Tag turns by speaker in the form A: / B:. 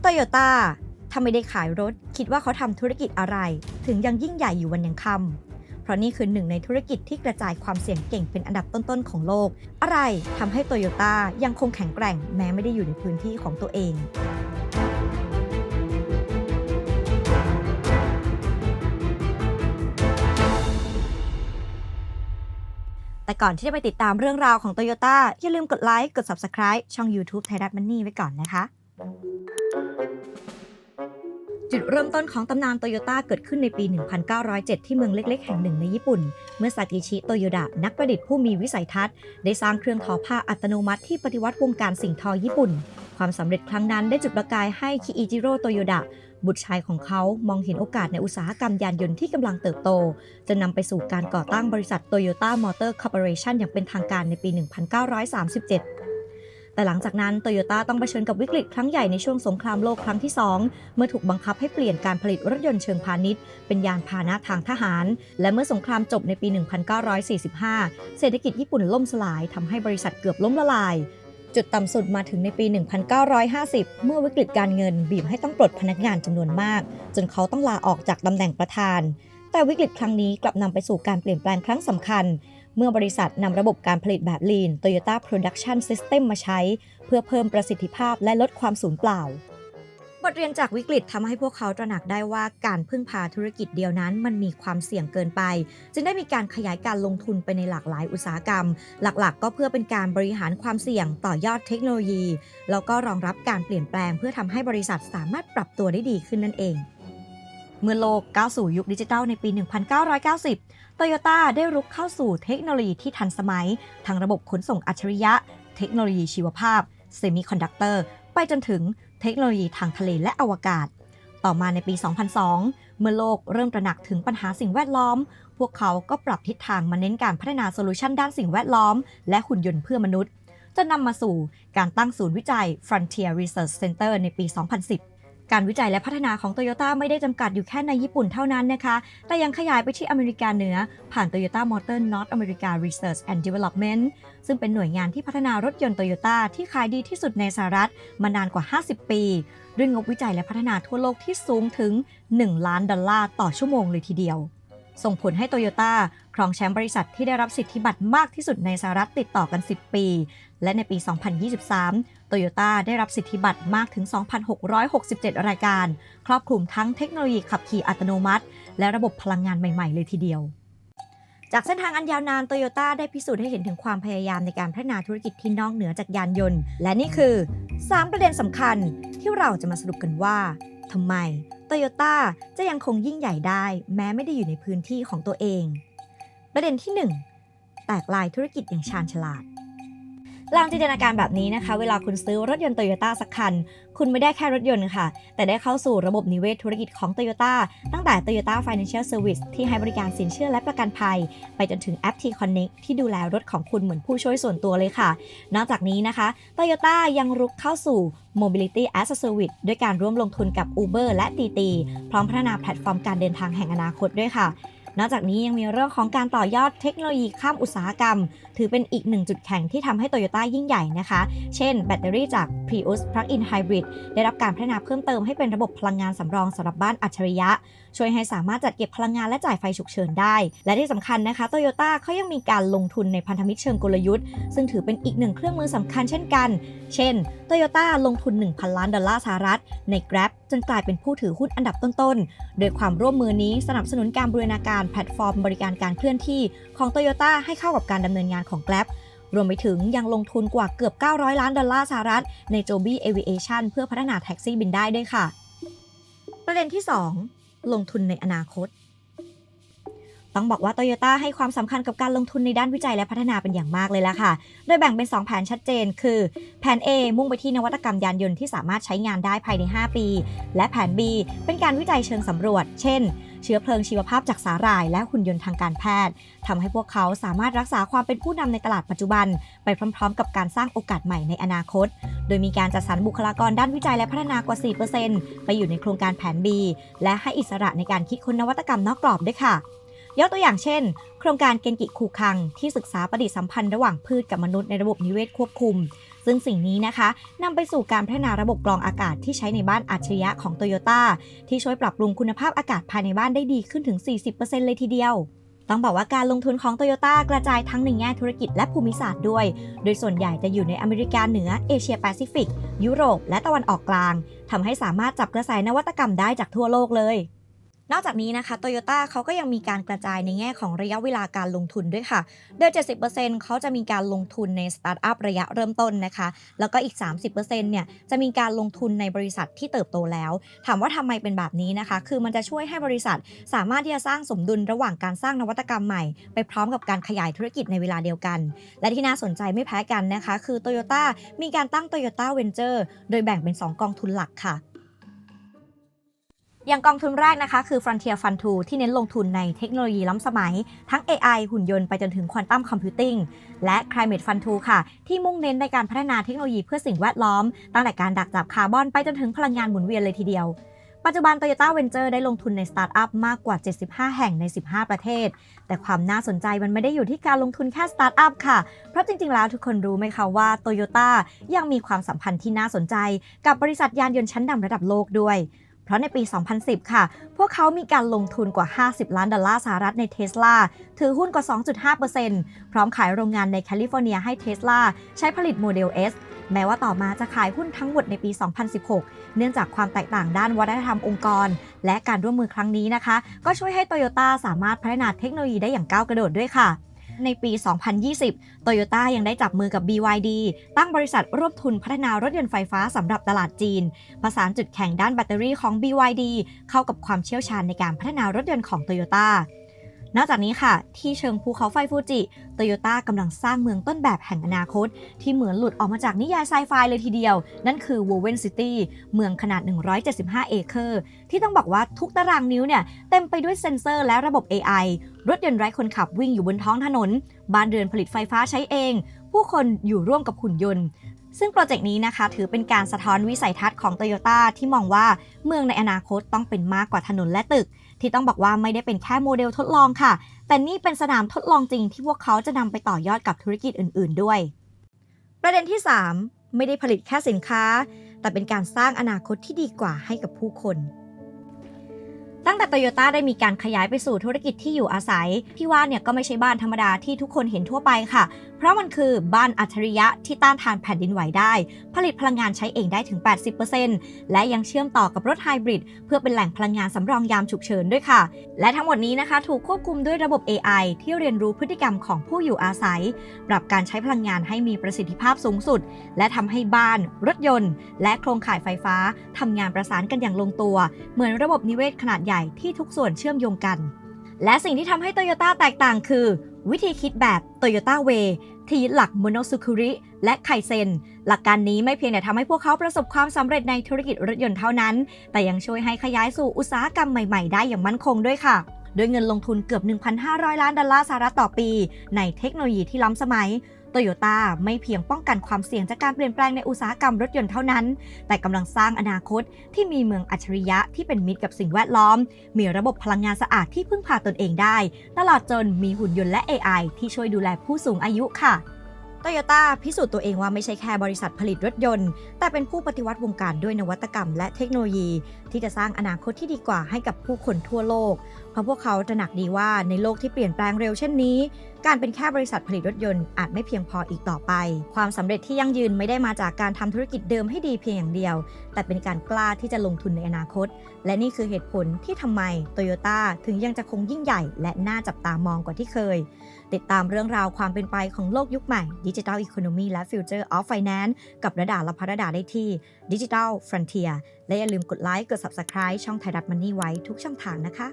A: โตโยต้าถ้าไม่ได้ขายรถ คิดว่าเขาทำธุรกิจอะไร ถึงยังยิ่งใหญ่อยู่วันยังค่ำเพราะนี่คือหนึ่งในธุรกิจที่กระจายความเสี่ยงเก่งเป็นอันดับต้นๆของโลก อะไรทำให้โตโยต้ายังคงแข็งแกร่งแม้ไม่ได้อยู่ในพื้นที่ของตัวเองแต่ก่อนที่จะไปติดตามเรื่องราวของ Toyota อย่าลืมกดไลค์ กด Subscribe ช่อง YouTube ไทยรัฐมันนี่ไว้ก่อนนะคะ จุดเริ่มต้นของตำนานโตโยต้าเกิดขึ้นในปี 1907 ที่เมืองเล็ก ๆ แห่งหนึ่งในญี่ปุ่น เมื่อซากิชิโตโยดะนักประดิษฐ์ผู้มีวิสัยทัศน์ ได้สร้างเครื่องทอผ้าอัตโนมัติที่ปฏิวัติวงการสิ่งทอญี่ปุ่น ความสำเร็จครั้งนั้นได้จุดประกายให้คิอิจิโร่โตโยดะบุตรชายของเขามองเห็นโอกาสในอุตสาหกรรมยานยนต์ที่กำลังเติบโตจนนำไปสู่การก่อตั้งบริษัท Toyota Motor Corporation อย่างเป็นทางการในปี 1937 แต่หลังจากนั้นโตโยต้าต้องเผชิญกับวิกฤตครั้งใหญ่ในช่วงสงครามโลกครั้งที่ 2 เมื่อถูกบังคับให้เปลี่ยนการผลิตรถยนต์เชิงพาณิชย์ เป็นยานพาหนะทางทหาร และเมื่อสงครามจบในปี 1945 เศรษฐกิจญี่ปุ่นล่มสลายทำให้บริษัทเกือบล้มละลาย จุดต่ำสุดมาถึงในปี 1950 เมื่อวิกฤตการเงินบีบให้ต้องปลดพนักงานจำนวนมาก จนเขาต้องลาออกจากตำแหน่งประธาน แต่วิกฤตครั้งนี้กลับนำไปสู่การเปลี่ยนแปลงครั้งสำคัญ เมื่อบริษัทนำระบบการผลิตแบบ Lean Toyota Production System มาใช้ เพื่อเพิ่มประสิทธิภาพและลดความสูญเปล่า บทเรียนจากวิกฤตทำให้พวกเขาตระหนักได้ว่าการพึ่งพาธุรกิจเดียวนั้น มันมีความเสี่ยงเกินไป จึงได้มีการขยายการลงทุนไปในหลากหลายอุตสาหกรรม หลักๆ ก็เพื่อเป็นการบริหารความเสี่ยงต่อยอดเทคโนโลยี แล้วก็รองรับการเปลี่ยนแปลง เพื่อทำให้บริษัทสามารถปรับตัวได้ดีขึ้นนั่นเอง เมื่อโลกก้าวสู่ยุคดิจิทัลในปี 1990 โตโยต้าได้รุกเข้าสู่เทคโนโลยีที่ทันสมัยทั้งระบบขนส่งอัจฉริยะ เทคโนโลยีชีวภาพ เซมิคอนดักเตอร์ ไปจนถึงเทคโนโลยีทางทะเลและอวกาศ ต่อมาในปี 2002 เมื่อโลกเริ่มตระหนักถึงปัญหาสิ่งแวดล้อม พวกเขาก็ปรับทิศทางมาเน้นการพัฒนาโซลูชันด้านสิ่งแวดล้อม และหุ่นยนต์เพื่อมนุษย์ จะนำมาสู่การตั้งศูนย์วิจัย Frontier Research Center ในปี 2010 การวิจัยและพัฒนาของโตโยต้าไม่ได้จำกัดอยู่แค่ในญี่ปุ่นเท่านั้นนะคะ แต่ยังขยายไปที่อเมริกาเหนือ ผ่าน Toyota Motor North America Research and Development ซึ่งเป็นหน่วยงานที่พัฒนารถยนต์โตโยต้าที่ขายดีที่สุดในสหรัฐมานานกว่า 50 ปีด้วยงบวิจัยและพัฒนาทั่วโลกที่สูงถึง 1 ล้านดอลลาร์ต่อชั่วโมงเลยทีเดียว ส่งผลให้โตโยต้าครองแชมป์บริษัทที่ได้รับสิทธิบัตรมากที่สุดในสหรัฐติดต่อกัน 10 ปี และในปี 2023 โตโยต้าได้รับสิทธิบัตรมากถึง 2,667 รายการ ครอบคลุมทั้งเทคโนโลยีขับขี่อัตโนมัติ และระบบพลังงานใหม่ ๆ เลยทีเดียวจากเส้นทางอันยาวนานโตโยต้าได้พิสูจน์ให้เห็นถึงความพยายามในการพัฒนาธุรกิจที่นอกเหนือจากยานยนต์ และนี่คือ 3 ประเด็นสำคัญที่เราจะมาสรุปกันว่าทำไม โตโยต้าจะยังคงยิ่งใหญ่ได้ แม้ไม่ได้อยู่ในพื้นที่ของตัวเอง ประเด็นที่ 1 แตกลายธุรกิจอย่างชาญฉลาด ลองจินตนาการแบบนี้นะคะ เวลาคุณซื้อรถยนต์โตโยต้าสักคัน คุณไม่ได้แค่รถยนต์ค่ะ แต่ได้เข้าสู่ระบบนิเวศธุรกิจของโตโยต้าตั้งแต่ Toyota Financial Service ที่ให้บริการสินเชื่อและประกันภัย ไปจนถึงแอป T Connect ที่ดูแลรถของคุณเหมือนผู้ช่วยส่วนตัวเลยค่ะ นอกจากนี้นะคะ Toyota ยังรุกเข้าสู่ Mobility as a Service ด้วยการร่วมลงทุนกับ Uber และ TT พร้อมพัฒนาแพลตฟอร์มการเดินทางแห่งอนาคตด้วยค่ะ นอกจากนี้ยังมีเรื่องของการต่อยอดเทคโนโลยีข้ามอุตสาหกรรม ถือเป็นอีกหนึ่งจุดแข็งที่ทำให้โตโยต้ายิ่งใหญ่นะคะ เช่นแบตเตอรี่จาก Prius Plug-in Hybrid ได้รับการพัฒนาเพิ่มเติมให้เป็นระบบพลังงานสำรองสำหรับบ้านอัจฉริยะช่วยให้สามารถจัดเก็บพลังงานและจ่ายไฟฉุกเฉินได้ และที่สำคัญนะคะโตโยต้าเขายังมีการลงทุนในพันธมิตรเชิงกลยุทธ์ ซึ่งถือเป็นอีกหนึ่งเครื่องมือสำคัญเช่นกัน เช่นโตโยต้าลงทุน 1,000 ล้านดอลลาร์สหรัฐ ใน Grab จนกลายเป็นผู้ถือหุ้นอันดับต้นๆ โดยความร่วมมือนี้สนับสนุนการบูรณาการแพลตฟอร์มบริการการเคลื่อนที่ของ Toyota ให้เข้ากับการดำเนินงานของ Grab รวมไปถึงยังลงทุนกว่าเกือบ 900 ล้านดอลลาร์สหรัฐ ใน Joby Aviation เพื่อพัฒนาแท็กซี่บินได้ด้วยค่ะ ประเด็นที่ 2 ลงทุนในอนาคต ต้องบอกว่า Toyota ให้ความสำคัญกับการลงทุนในด้านวิจัยและพัฒนาเป็นอย่างมากเลยล่ะค่ะ โดยแบ่งเป็น 2 แผนชัดเจน คือ แผน A มุ่งไปที่นวัตกรรมยานยนต์ที่สามารถใช้งานได้ภายใน 5 ปี และแผน B เป็นการวิจัยเชิงสำรวจ เช่น เชื้อเพลิงชีวภาพจากสาหร่าย และหุ่นยนต์ทางการแพทย์ทำให้พวกเขาสามารถรักษาความเป็นผู้นำในตลาดปัจจุบัน ไปพร้อม ๆ กับการสร้างโอกาสใหม่ในอนาคต โดยมีการจัดสรรบุคลากรด้านวิจัยและพัฒนากว่า 4%ไปอยู่ในโครงการแผน B และให้อิสระในการคิดค้นนวัตกรรมนอกกรอบด้วยค่ะ ยกตัวอย่างเช่น โครงการเกนกิคูคัง ที่ศึกษาปฏิสัมพันธ์ระหว่างพืชกับมนุษย์ในระบบนิเวศควบคุม ซึ่งสิ่งนี้นะคะนำไปสู่การพัฒนาระบบกรองอากาศที่ใช้ในบ้านอัจฉริยะของโตโยต้าที่ช่วยปรับปรุงคุณภาพอากาศภายในบ้านได้ดีขึ้นถึง 40%เลยทีเดียวต้องบอกว่าการลงทุนของโตโยต้ากระจายทั้งในแง่ธุรกิจและภูมิศาสตร์ด้วย โดยส่วนใหญ่จะอยู่ในอเมริกาเหนือ เอเชียแปซิฟิก ยุโรป และตะวันออกกลางทำให้สามารถจับกระแสนวัตกรรมได้จากทั่วโลกเลย นอกจากนี้นะคะโตโยต้าเขาก็ยังมีการกระจายในแง่ของระยะเวลาการลงทุนด้วยค่ะ โดย 70%เขาจะมีการลงทุนในสตาร์ทอัพระยะเริ่มต้นนะคะ แล้วก็อีก 30%เนี่ยจะมีการลงทุนในบริษัทที่เติบโตแล้ว ถามว่าทำไมเป็นแบบนี้นะคะ คือมันจะช่วยให้บริษัทสามารถที่จะสร้างสมดุลระหว่างการสร้างนวัตกรรมใหม่ ไปพร้อมกับการขยายธุรกิจในเวลาเดียวกัน และที่น่าสนใจไม่แพ้กันนะคะ คือ Toyota มีการตั้ง Toyota Venture โดยแบ่งเป็น 2 กองทุนหลักค่ะ อย่างกองทุนแรกนะคะคือ Frontier Fund 2 ที่เน้นลงทุนในเทคโนโลยีล้ำสมัย ทั้ง AI หุ่นยนต์ไปจนถึงควอนตัมคอมพิวติ้งและ Climate Fund 2 ค่ะ ที่มุ่งเน้นในการพัฒนาเทคโนโลยีเพื่อสิ่งแวดล้อม ตั้งแต่การดักจับคาร์บอนไปจนถึงพลังงานหมุนเวียนเลยทีเดียว ปัจจุบัน Toyota Venture ได้ลงทุนในสตาร์ทอัพมากกว่า 75 แห่งใน 15 ประเทศ แต่ความน่าสนใจมันไม่ได้อยู่ที่การลงทุนแค่สตาร์ทอัพค่ะ เพราะจริงๆ แล้วทุกคนรู้ไหมคะว่า Toyota ยังมีความสัมพันธ์ที่น่าสนใจ กับบริษัทยานยนต์ชั้นนำระดับโลกด้วย เพราะในปี 2010 ค่ะ พวกเขามีการลงทุนกว่า 50 ล้านดอลลาร์สหรัฐในเท sla ถือหุ้นกว่า 2.5%พร้อมขายโรงงานในแคลิฟอร์เนียให้เท sla ใช้ผลิตโมเดล S แม้ว่าต่อมาจะขายหุ้นทั้งหมดในปี 2016 เนื่องจากความแตกต่างด้านวัฒนธรรมองค์กร และการร่วมมือครั้งนี้นะคะ ก็ช่วยให้โตโยต้าสามารถพัฒนาเทคโนโลยีได้อย่างก้าวกระโดดด้วยค่ะ ในปี 2020 โตโยต้ายังได้จับมือกับ BYD ตั้งบริษัทร่วมทุนพัฒนารถยนต์ไฟฟ้าสำหรับตลาดจีน ประสานจุดแข่งด้านแบตเตอรี่ของ BYD เข้ากับความเชี่ยวชาญในการพัฒนารถยนต์ของโตโยต้านอกจากนี้ค่ะ ที่เชิงภูเขาไฟฟูจิโตโยต้ากำลังสร้างเมืองต้นแบบแห่งอนาคต ที่เหมือนหลุดออกมาจากนิยายไซไฟเลยทีเดียว นั่นคือ w o v e n City เมืองขนาด 175 เอเคอร์ ที่ต้องบอกว่าทุกตารางนิ้วเนี่ย เต็มไปด้วยเซ็นเซอร์และระบบ AI รถยนต์ไร้คนขับวิ่งอยู่บนท้องถนน บ้านเรือนผลิตไฟฟ้าใช้เอง ผู้คนอยู่ร่วมกับหุ่นยนต์ ซึ่งโปรเจกต์นี้นะคะ ถือเป็นการสะท้อนวิสัยทัศน์ของโตโยต้าที่มองว่าเมืองในอนาคตต้องเป็นมากกว่าถนนและตึก ที่ต้องบอกว่าไม่ได้เป็นแค่โมเดลทดลองค่ะ แต่นี่เป็นสนามทดลองจริงที่พวกเขาจะนำไปต่อยอดกับธุรกิจอื่น ๆ ด้วย ประเด็นที่ 3 ไม่ได้ผลิตแค่สินค้า แต่เป็นการสร้างอนาคตที่ดีกว่าให้กับผู้คน ตั้งแต่โตโยต้าได้มีการขยายไปสู่ธุรกิจที่อยู่อาศัยพี่ว่าเนี่ยก็ไม่ใช่บ้านธรรมดาที่ทุกคนเห็นทั่วไปค่ะ เพราะมันคือบ้านอัจฉริยะที่ต้านทานแผ่นดินไหวได้ ผลิตพลังงานใช้เองได้ถึง 80%และยังเชื่อมต่อกับรถไฮบริดเพื่อเป็นแหล่งพลังงานสำรองยามฉุกเฉินด้วยค่ะ และทั้งหมดนี้นะคะ ถูกควบคุมด้วยระบบ AI ที่เรียนรู้พฤติกรรมของผู้อยู่อาศัย ปรับการใช้พลังงานให้มีประสิทธิภาพสูงสุด และทำให้บ้าน รถยนต์ และโครงข่ายไฟฟ้าทำงานประสานกันอย่างลงตัว เหมือนระบบนิเวศขนาดใหญ่ที่ทุกส่วนเชื่อมโยงกัน และสิ่งที่ทำให้โตโยต้าแตกต่างคือ วิธีคิดแบบ Toyota Way ที่หลัก Monosukuri และไคเซน หลักการนี้ไม่เพียงแต่ทำให้พวกเขาประสบความสำเร็จในธุรกิจรถยนต์เท่านั้น แต่ยังช่วยให้ขยายสู่อุตสาหกรรมใหม่ๆ ได้อย่างมั่นคงด้วยค่ะโดยเงินลงทุนเกือบ 1,500 ล้านดอลลาร์สหรัฐต่อปี ในเทคโนโลยีที่ล้ำสมัย โตโยต้าไม่เพียงป้องกันความเสี่ยงจากการเปลี่ยนแปลงในอุตสาหกรรมรถยนต์เท่านั้น แต่กำลังสร้างอนาคตที่มีเมืองอัจฉริยะที่เป็นมิตรกับสิ่งแวดล้อม มีระบบพลังงานสะอาดที่พึ่งพาตนเองได้ ตลอดจนมีหุ่นยนต์และ AI ที่ช่วยดูแลผู้สูงอายุค่ะ โตโยต้าพิสูจน์ตัวเองว่าไม่ใช่แค่บริษัทผลิตรถยนต์ แต่เป็นผู้ปฏิวัติวงการด้วยนวัตกรรมและเทคโนโลยี ที่จะสร้างอนาคตที่ดีกว่าให้กับผู้คนทั่วโลก เพราะพวกเขาตระหนักดีว่าในโลกที่เปลี่ยนแปลงเร็วเช่นนี้ การเป็นแค่บริษัทผลิตรถยนต์อาจไม่เพียงพออีกต่อไป ความสำเร็จที่ยั่งยืนไม่ได้มาจากการทำธุรกิจเดิมให้ดีเพียงอย่างเดียว แต่เป็นการกล้าที่จะลงทุนในอนาคต และนี่คือเหตุผลที่ทำไมโตโยต้าถึงยังจะคงยิ่งใหญ่ และน่าจับตามองกว่าที่เคย ติดตามเรื่องราวความเป็นไปของโลกยุคใหม่ดิจิทัลอีโคโนมีและ Future of Finance กับระดาและพระดาได้ที่ Digital Frontier และอย่าลืมกดไลค์กด Subscribe ช่องไทยรัฐมันนี่ไว้ทุกช่องทางนะคะ